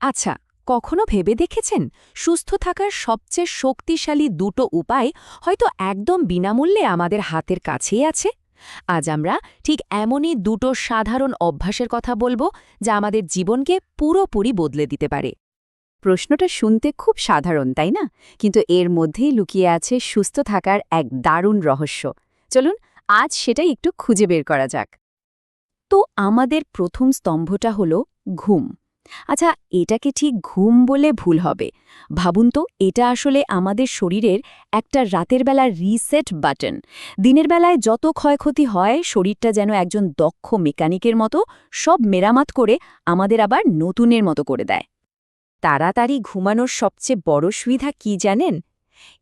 আচ্ছা কখনো ভেবে দেখেছেন সুস্থ থাকার সবচেয়ে শক্তিশালী দুটো উপায় হয়তো একদম বিনামূল্যে আমাদের হাতের কাছেই আছে? আজ আমরা ঠিক এমনই দুটো সাধারণ অভ্যাসের কথা বলব যা আমাদের জীবনকে পুরোপুরি বদলে দিতে পারে। প্রশ্নটা শুনতে খুব সাধারণ, তাই না? কিন্তু এর মধ্যেই লুকিয়ে আছে সুস্থ থাকার এক দারুণ রহস্য। চলুন, আজ সেটাই একটু খুঁজে বের করা যাক। তো আমাদের প্রথম স্তম্ভটা হলো ঘুম। আচ্ছা এটাকে ঠিক ঘুম বলে ভুল হবে? ভাবুন তো, এটা আসলে আমাদের শরীরের একটা রাতের বেলা রিসেট বাটন। দিনের বেলায় যত ক্ষয়ক্ষতি হয়, শরীরটা যেন একজন দক্ষ মেকানিকের মতো, সব মেরামত করে আমাদের আবার নতুনের মতো করে দেয়। তাড়াতাড়ি ঘুমানোর সবচেয়ে বড় সুবিধা কি জানেন?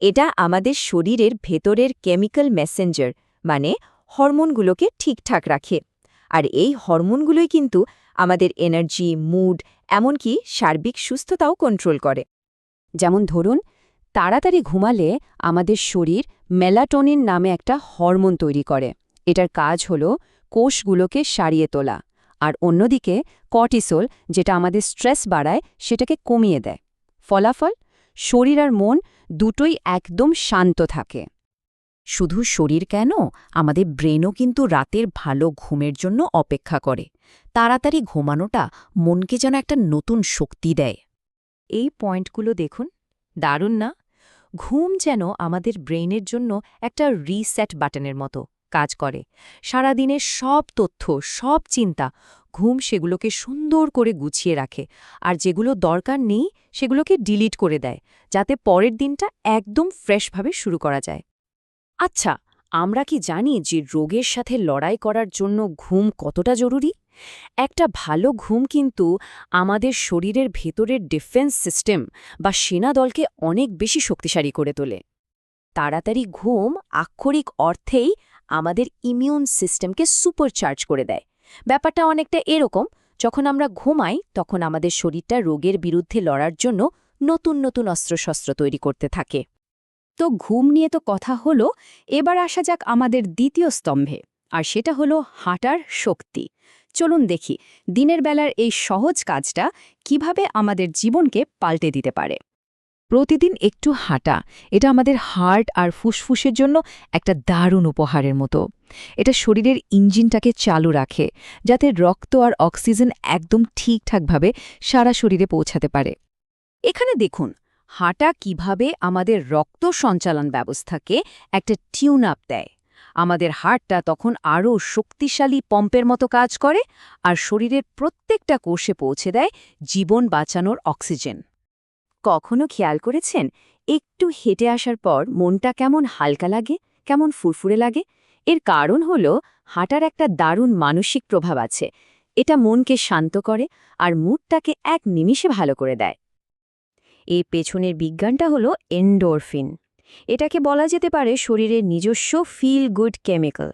এটা আমাদের শরীরের ভেতরের কেমিক্যাল মেসেঞ্জার মানে হরমোনগুলোকে ঠিকঠাক রাখে। আর এই হরমোনগুলোই কিন্তু আমাদের এনার্জি মুড এমনকি সার্বিক সুস্থতাও কন্ট্রোল করে। যেমন ধরুন, তাড়াতাড়ি ঘুমালে আমাদের শরীর মেলাটোনিন নামে একটা হরমোন তৈরি করে। এটার কাজ হল কোষগুলোকে সারিয়ে তোলা, আর অন্যদিকে কর্টিসোল যেটা আমাদের স্ট্রেস বাড়ায়, সেটাকে কমিয়ে দেয়। ফলাফল? শরীর আর মন দুটোই একদম শান্ত থাকে। শুধু শরীর কেন? আমাদের ব্রেনও কিন্তু রাতের ভালো ঘুমের জন্য অপেক্ষা করে। তাড়াতাড়ি ঘুমানোটা মনকে যেন একটা নতুন শক্তি দেয়। এই পয়েন্টগুলো দেখুন। দারুণ না? ঘুম যেন আমাদের ব্রেইনের জন্য একটা রিসেট বাটনের মতো কাজ করে। সারাদিনের সব তথ্য, সব চিন্তা ঘুম সেগুলোকে সুন্দর করে গুছিয়ে রাখে আর যেগুলো দরকার নেই সেগুলোকে ডিলিট করে দেয়, যাতে পরের দিনটা একদম ফ্রেশভাবে শুরু করা যায়। আচ্ছা আমরা কি জানি যে রোগের সাথে লড়াই করার জন্য ঘুম কতটা জরুরি? একটা ভালো ঘুম কিন্তু আমাদের শরীরের ভেতরের ডিফেন্স সিস্টেম বা সেনাদলকে অনেক বেশি শক্তিশালী করে তোলে। তাড়াতাড়ি ঘুম আক্ষরিক অর্থেই আমাদের ইমিউন সিস্টেমকে সুপারচার্জ করে দেয়। ব্যাপারটা অনেকটা এরকম, যখন আমরা ঘুমাই তখন আমাদের শরীরটা রোগের বিরুদ্ধে লড়ার জন্য নতুন নতুন অস্ত্রশস্ত্র তৈরি করতে থাকে। তো ঘুম নিয়ে তো কথা হলো, এবার আসা যাক আমাদের দ্বিতীয় স্তম্ভে, আর সেটা হলো হাঁটার শক্তি। চলুন দেখি, দিনের বেলার এই সহজ কাজটা কীভাবে আমাদের জীবনকে পাল্টে দিতে পারে। প্রতিদিন একটু হাঁটা, এটা আমাদের হার্ট আর ফুসফুসের জন্য একটা দারুণ উপহারের মতো। এটা শরীরের ইঞ্জিনটাকে চালু রাখে, যাতে রক্ত আর অক্সিজেন একদম ঠিকঠাকভাবে সারা শরীরে পৌঁছাতে পারে। এখানে দেখুন হাঁটা কীভাবে আমাদের রক্ত সঞ্চালন ব্যবস্থাকে একটা টিউন আপ দেয়। আমাদের হার্টটা তখন আরও শক্তিশালী পম্পের মতো কাজ করে আর শরীরের প্রত্যেকটা কোষে পৌঁছে দেয় জীবন বাঁচানোর অক্সিজেন। কখনো খেয়াল করেছেন? একটু হেঁটে আসার পর মনটা কেমন হালকা লাগে, কেমন ফুরফুরে লাগে? এর কারণ হল হাঁটার একটা দারুণ মানসিক প্রভাব আছে। এটা মনকে শান্ত করে আর মুডটাকে এক নিমিষে ভালো করে দেয়। এই পেছনের বিজ্ঞানটা হলো এন্ডোরফিন এটাকে বলা যেতে পারে শরীরের নিজস্ব ফিল গুড কেমিক্যাল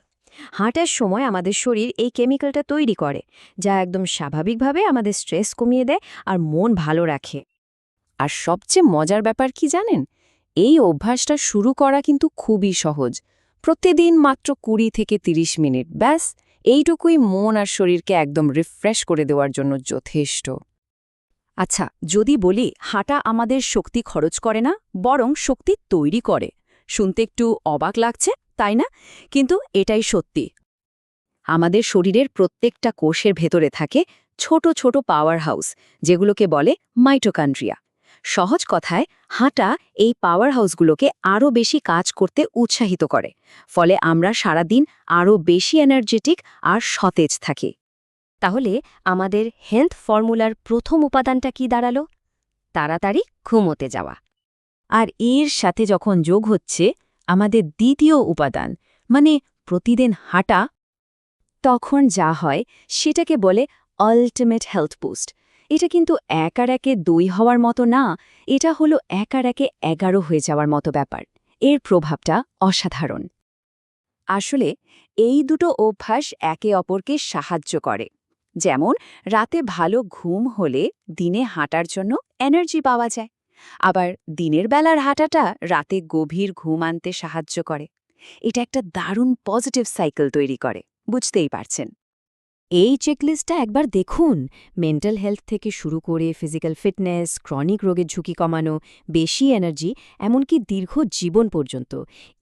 হাঁটার সময় আমাদের শরীর এই কেমিক্যালটা তৈরি করে, যা একদম স্বাভাবিকভাবে আমাদের স্ট্রেস কমিয়ে দেয় আর মন ভালো রাখে। আর সবচেয়ে মজার ব্যাপার কি জানেন? এই অভ্যাসটা শুরু করা কিন্তু খুবই সহজ। প্রতিদিন মাত্র কুড়ি থেকে ৩০ মিনিট, ব্যাস, এইটুকুই মন আর শরীরকে একদম রিফ্রেশ করে দেওয়ার জন্য যথেষ্ট। আচ্ছা যদি বলি হাঁটা আমাদের শক্তি খরচ করে না, বরং শক্তি তৈরি করে। শুনতে একটু অবাক লাগছে, তাই না? কিন্তু এটাই সত্যি। আমাদের শরীরের প্রত্যেকটা কোষের ভেতরে থাকে ছোট ছোট পাওয়ার হাউস যেগুলোকে বলে মাইটোকান্ড্রিয়া সহজ কথায়, হাঁটা এই পাওয়ার হাউসগুলোকে আরও বেশি কাজ করতে উৎসাহিত করে। ফলে আমরা সারাদিন আরও বেশি এনার্জেটিক আর সতেজ থাকি। তাহলে আমাদের হেলথ ফর্মুলার প্রথম উপাদানটা কি দাঁড়াল? তাড়াতাড়ি ঘুমোতে যাওয়া। আর এর সাথে যখন যোগ হচ্ছে, আমাদের দ্বিতীয় উপাদান মানে প্রতিদিন হাঁটা, তখন যা হয় সেটাকে বলে আল্টিমেট হেলথ বুস্ট এটা কিন্তু এক আর একে দুই হওয়ার মতো না, এটা হলো এক আর একে এগারো হয়ে যাওয়ার মতো ব্যাপার। এর প্রভাবটা অসাধারণ। আসলে এই দুটো অভ্যাস একে অপরকে সাহায্য করে। যেমন, রাতে ভালো ঘুম হলে দিনে হাঁটার জন্য এনার্জি পাওয়া যায়। আবার দিনের বেলার হাঁটাটা রাতে গভীর ঘুম আনতে সাহায্য করে। এটা একটা দারুণ পজিটিভ সাইকেল তৈরি করে, বুঝতেই পারছেন? এই চেকলিস্টটা একবার দেখুন। মেন্টাল হেলথ থেকে শুরু করে ফিজিক্যাল ফিটনেস ক্রনিক রোগের ঝুঁকি কমানো, বেশি এনার্জি এমনকি দীর্ঘ জীবন পর্যন্ত।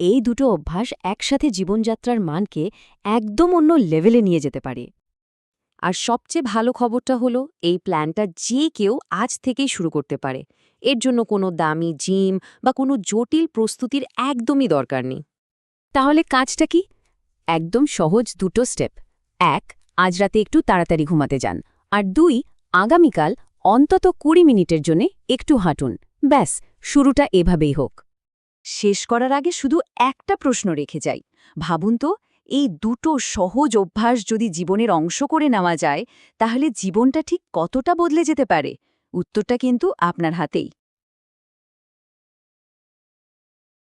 এই দুটো অভ্যাস একসাথে জীবনযাত্রার মানকে একদম অন্য লেভেলে নিয়ে যেতে পারে। আর সবচেয়ে ভালো খবরটা হলো, এই প্ল্যানটা যে কেউ আজ থেকেই শুরু করতে পারে। এর জন্য কোনো দামি জিম বা কোনো জটিল প্রস্তুতির একদমই দরকার নেই। তাহলে কাজটা কি? একদম সহজ দুটো স্টেপ এক, আজ রাতে একটু তাড়াতাড়ি ঘুমাতে যান। আর দুই, আগামীকাল অন্তত কুড়ি মিনিটের জন্য একটু হাঁটুন। ব্যাস, শুরুটা এভাবেই হোক। শেষ করার আগে শুধু একটা প্রশ্ন রেখে যাই। ভাবুন তো এই দুটো সহজ অভ্যাস যদি জীবনের অংশ করে নেওয়া যায়, তাহলে জীবনটা ঠিক কতটা বদলে যেতে পারে? উত্তরটা কিন্তু আপনার হাতেই।